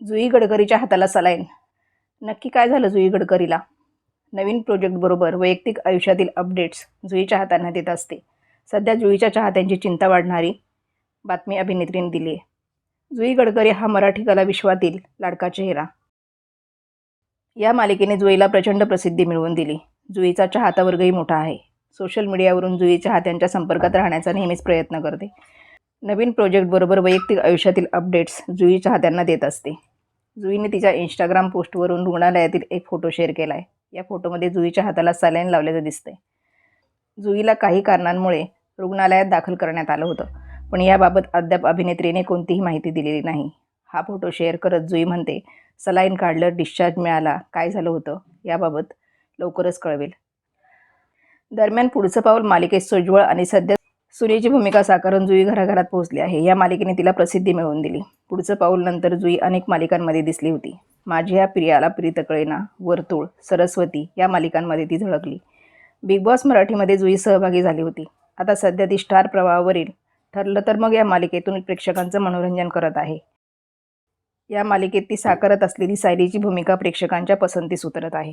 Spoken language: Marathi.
जुई गडकरीच्या हाताला सलाईन. नक्की काय झालं जुई गडकरीला? नवीन प्रोजेक्टबरोबर वैयक्तिक आयुष्यातील अपडेट्स जुईच्या हातांना देत असते. सध्या जुईच्या चाहत्यांची चिंता वाढणारी बातमी अभिनेत्रीने दिली आहे जुई गडकरी हा मराठी कला विश्वातील लाडका चेहरा. या मालिकेने जुईला प्रचंड प्रसिद्धी मिळवून दिली. जुईचा चाहता वर्गही मोठा आहे. सोशल मीडियावरून जुई चाहत्यांच्या संपर्कात राहण्याचा नेहमीच प्रयत्न करते. नवीन प्रोजेक्टबरोबर वैयक्तिक आयुष्यातील अपडेट्स जुई चाहत्यांना देत असते. जुईने तिच्या इंस्टाग्राम पोस्टवरून रुग्णालयातील एक फोटो शेअर केला आहे या फोटोमध्ये जुईच्या हाताला सलाईन लावल्याचं दिसतंय. जुईला काही कारणांमुळे रुग्णालयात दाखल करण्यात आलं होतं. पण याबाबत अद्याप अभिनेत्रीने कोणतीही माहिती दिलेली नाही. हा फोटो शेअर करत जुई म्हणते सलाईन काढलं डिस्चार्ज मिळाला काय झालं होतं? याबाबत लवकरच कळवेल. दरम्यान पुढचं पाऊल मालिकेत सोज्वळ आणि सध्या सुनेची भूमिका साकारून जुई घराघरात पोहोचली आहे. या मालिकेने तिला प्रसिद्धी मिळवून दिली. पुढचं पाऊल नंतर जुई अनेक मालिकांमध्ये दिसली होती. माझ्या प्रियाला प्रीतकळेना वर्तुळ सरस्वती या मालिकांमध्ये ती झळकली. बिग बॉस मराठीमध्ये जुई सहभागी झाली होती. आता सध्या ती स्टार प्रवाहावरील ठरलं तर मग या मालिकेतून प्रेक्षकांचं मनोरंजन करत आहे. या मालिकेत ती साकारत असलेली सायलीची भूमिका प्रेक्षकांच्या पसंतीस उतरत आहे.